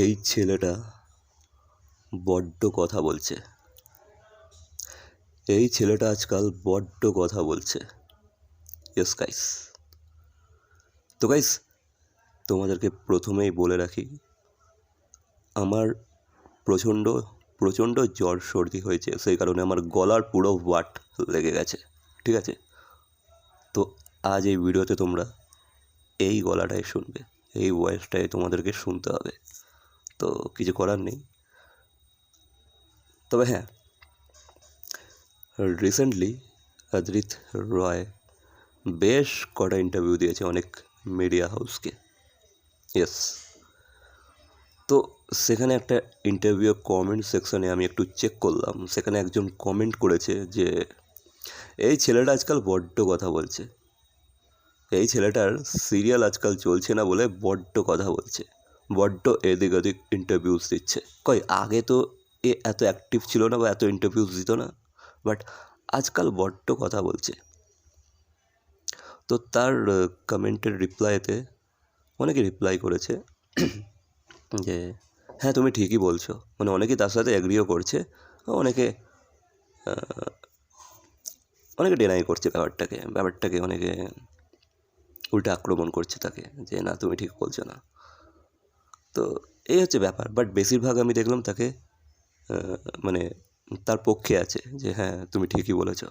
এই ছেলেটা বড্ড কথা বলছে। এই ছেলেটা আজকাল বড্ড কথা বলছে। ইয়েস গাইস তো গাইস তোমাদেরকে প্রথমেই বলে রাখি, আমার প্রচণ্ড প্রচণ্ড জ্বর সর্দি হয়েছে, সেই কারণে আমার গলার পুরো ওয়াট লেগে গেছে, ঠিক আছে? তো আজ এই ভিডিওতে তোমরা এই গলাটাই শুনবে, এই ভয়েসটাই তোমাদেরকে শুনতে হবে। তো কিছু করার নেই। তবে হ্যাঁ রিসেন্টলি অদ্রিত রয় বেশ কটা ইন্টারভিউ দিয়েছে অনেক মিডিয়া হাউসকে ইয়েস তো সেখানে একটা ইন্টারভিউ কমেন্ট সেকশনে আমি একটু চেক করলাম। সেখানে একজন কমেন্ট করেছে যে, এই ছেলেটা আজকাল বড্ড কথা বলছে। এই ছেলেটার সিরিয়াল আজকাল চলছে না বলে বড্ড কথা বলছে। বড্ড এদিক ওদিক ইন্টারভিউস দিচ্ছে। কই, আগে তো এ এত অ্যাক্টিভ ছিল না বা এত ইন্টারভিউস দিত না বাট আজকাল বড্ড কথা বলছে। তো তার কমেন্টের রিপ্লাইতে অনেকে রিপ্লাই করেছে যে হ্যাঁ তুমি ঠিকই বলছো। মানে অনেকেই তার সাথে অ্যাগ্রিও করছে, অনেকে অনেকে ডেনাই করছে ব্যাপারটাকে ব্যাপারটাকে অনেকে উল্টে আক্রমণ করছে তাকে, যে, না, তুমি ঠিক বলছো না। তো এই হচ্ছে ব্যাপার। বাট বেশিরভাগ আমি দেখলাম তাকে মানে তার পক্ষে আছে যে হ্যাঁ তুমি ঠিকই বলেছ।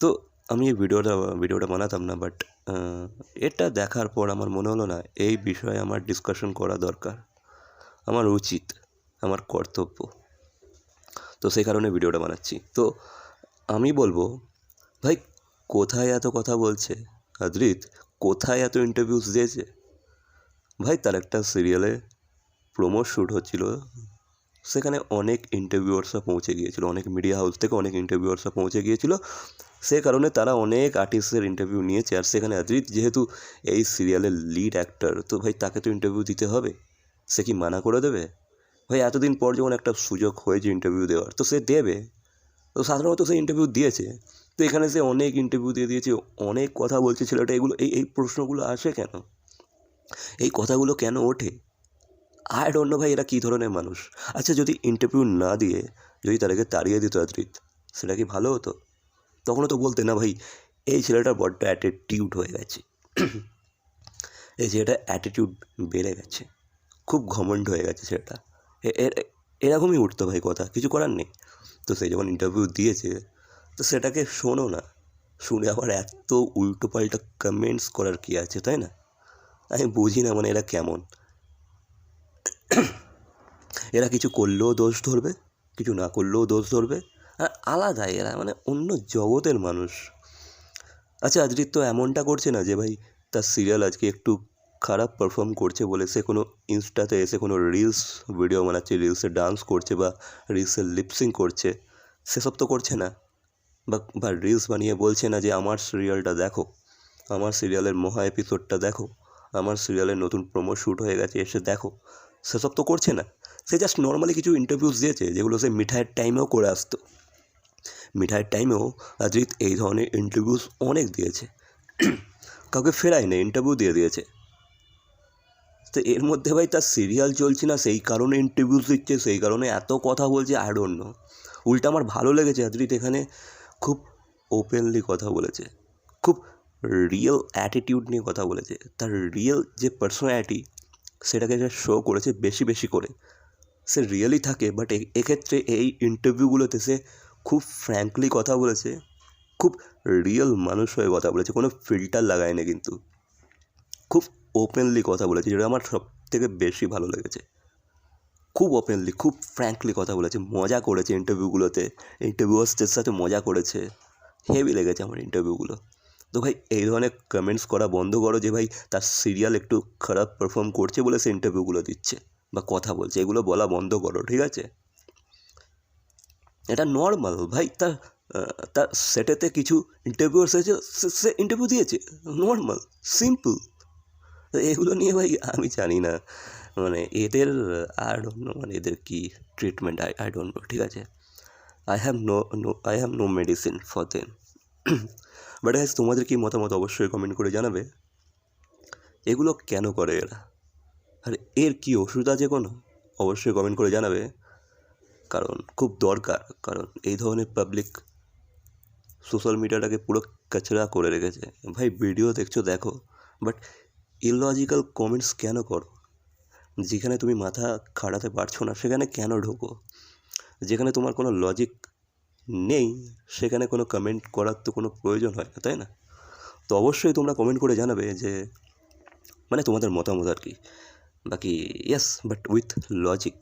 তো আমি এই ভিডিওটা ভিডিওটা বানাতাম না বাট এটা দেখার পর আমার মনে হলো না, এই বিষয়ে আমার ডিসকাশন করা দরকার। আমার উচিত, আমার কর্তব্য। তো সেই কারণে ভিডিওটা বানাচ্ছি। তো আমি বলব, ভাই, কোথায় এত কথা বলছে? আদ্রিত, কোথায় এত ইন্টারভিউস দিয়েছে? ভাই, তার একটা সিরিয়ালে প্রোমো শ্যুট হচ্ছিল। সেখানে অনেক ইন্টারভিউয়ার্সরা পৌঁছে গিয়েছিল, অনেক মিডিয়া হাউস থেকে অনেক ইন্টারভিউয়ার্সরা পৌঁছে গিয়েছিল। সে কারণে তারা অনেক আর্টিস্টের ইন্টারভিউ নিয়েছে, আর সেখানে অদ্রিত যেহেতু এই সিরিয়ালের লিড অ্যাক্টর তো ভাই তাকে তো ইন্টারভিউ দিতে হবে। সে কি মানা করে দেবে? ভাই, এতদিন পর যখন একটা সুযোগ হয়েছে ইন্টারভিউ দেওয়ার, তো সে দেবে। তো সাধারণত সে ইন্টারভিউ দিয়েছে। তো এখানে সে অনেক ইন্টারভিউ দিয়ে দিয়েছে, অনেক কথা বলছে ছেলেটা। এগুলো, এই এই প্রশ্নগুলো আসে কেন? এই কথাগুলো কেন ওঠে? আর নো ভাই, এরা কী ধরনের মানুষ? আচ্ছা যদি ইন্টারভিউ না দিয়ে, যদি তাদেরকে তাড়িয়ে দিত আদ্রিত সেটা কি ভালো হতো? তখনও তো বলতে না ভাই, এই ছেলেটার বড্ড অ্যাটিটিউড হয়ে গেছে। এই ছেলেটা অ্যাটিটিউড বেড়ে গেছে। খুব ঘমণ্ড হয়ে গেছে ছেলেটা। এরকমই উঠতো ভাই কথা, কিছু করার নেই। তো সে যখন ইন্টারভিউ দিয়েছে, তো সেটাকে শোনো না, শুনে আবার এত উল্টো পাল্টা কমেন্টস করার কি আছে, তাই না? আমি বুঝি না মানে এরা কেমন। এরা কিছু করলেও দোষ ধরবে, কিছু না করলেও দোষ ধরবে। আর আলাদা এরা মানে অন্য জগতের মানুষ। আচ্ছা আজরিত তো এমনটা করছে না যে ভাই তার সিরিয়াল আজকে একটু খারাপ পারফর্ম করছে বলে সে কোনো ইনস্টাতে এসে কোনো রিলস ভিডিও বানাচ্ছে রিলসে ডান্স করছে বা রিলসে লিপসিং করছে, সেসব তো করছে না। বা রিলস বানিয়ে বলছে না যে আমার সিরিয়ালটা দেখো, আমার সিরিয়ালের মহা এপিসোডটা দেখো। আমার সিরিয়ালের নতুন প্রোমো শ্যুট হয়ে গেছে, এসে দেখো। সেসব তো করছে না। সে জাস্ট নর্মালি কিছু ইন্টারভিউস দিয়েছে, যেগুলো সে মিঠাইয়ের টাইমেও করে আসতো। মিঠাইয়ের টাইমেও অজিত এই ধরনের ইন্টারভিউস অনেক দিয়েছে। কাউকে ফেরায় না ইন্টারভিউ দিয়ে দিয়েছে। তো এর মধ্যে ভাই তার সিরিয়াল চলছে না, সেই কারণে ইন্টারভিউস দিচ্ছে, সেই কারণে এত কথা বলছে ডোন্ট নো উল্টা আমার ভালো লেগেছে অদ্রিত এখানে খুব ওপেনলি কথা বলেছে। খুব রিয়েল অ্যাটিটিউড নিয়ে কথা বলেছে। তার রিয়েল যে পার্সোনালিটি সেটাকে সে শো করেছে বেশি বেশি করে। সে রিয়েলি থাকে বাট এক্ষেত্রে এই ইন্টারভিউগুলোতে সে খুব ফ্র্যাঙ্কলি কথা বলেছে। খুব রিয়েল মানুষ হয়ে কথা বলেছে, কোনো ফিল্টার লাগায়নি কিন্তু। খুব ওপেনলি কথা বলেছে, যেটা আমার সব থেকে বেশি ভালো লেগেছে। খুব ওপেনলি খুব ফ্র্যাঙ্কলি কথা বলেছে, মজা করেছে ইন্টারভিউগুলোতে ইন্টারভিউয়ার্সদের সাথে মজা করেছে। হেভি লেগেছে আমার ইন্টারভিউগুলো তো ভাই, এই ধরনের কমেন্টস করা বন্ধ করো যে ভাই, তার সিরিয়াল একটু খারাপ পারফর্ম করছে বলে সে ইন্টারভিউগুলো দিচ্ছে বা কথা বলছে। এগুলো বলা বন্ধ করো, ঠিক আছে? এটা নর্মাল ভাই, তার তার সেটেতে কিছু ইন্টারভিউ এসেছে সে- ইন্টারভিউ দিয়েছে নর্মাল সিম্পল এগুলো নিয়ে ভাই, আমি জানি না মানে এদের আই ডোন্ট নো মানে এদের কী treatment I I don't know ঠিক আছে? I have no no I have no medicine for them but guys তোমাদের কি মতামত অবশ্যই কমেন্ট করে জানাবে। এগুলো কেন করে এরা? আর এর কি ওষুধ আছে কোনো? অবশ্যই কমেন্ট করে জানাবে। কারণ খুব দরকার। কারণ এই ধরনের পাবলিক সোশ্যাল মিডিয়াটাকে পুরো কাচরা করে রেখেছে। ভাই ভিডিও দেখছ, দেখো। বাট ইললজিক্যাল কমেন্টস কেন করো? যেখানে তুমি মাথা খাটাতে পারছ না, সেখানে কেন ঢোকো? যেখানে তোমার কোনো লজিক নেই, সেখানে কোনো কমেন্ট করার তো কোনো প্রয়োজন হয় না, তাই না? তো অবশ্যই তোমরা কমেন্ট করে জানাবে যে মানে তোমাদের মতামত আর কি। বাকি ইয়েস বাট উইথ লজিক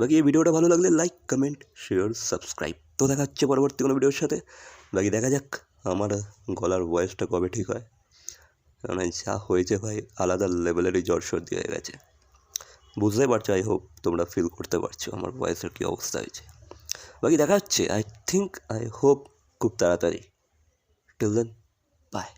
বাকি এই ভিডিওটা ভালো লাগলে লাইক কমেন্ট শেয়ার সাবস্ক্রাইব তো দেখা হচ্ছে পরবর্তী কোনো ভিডিওর সাথে। বাকি দেখা যাক আমার গলার ভয়েসটা কবে ঠিক হয়। মানে যা হয়েছে ভাই, আলাদা লেভেলেরই জ্বর সর্দি হয়ে গেছে। বুঝতে পারছ আই হোপ তোমরা ফিল করতে পারছ আমার ভয়েসের কী অবস্থা হয়েছে। বাকি দেখা হচ্ছে। আই থিঙ্ক আই হোপ খুব তাড়াতাড়ি। Till then by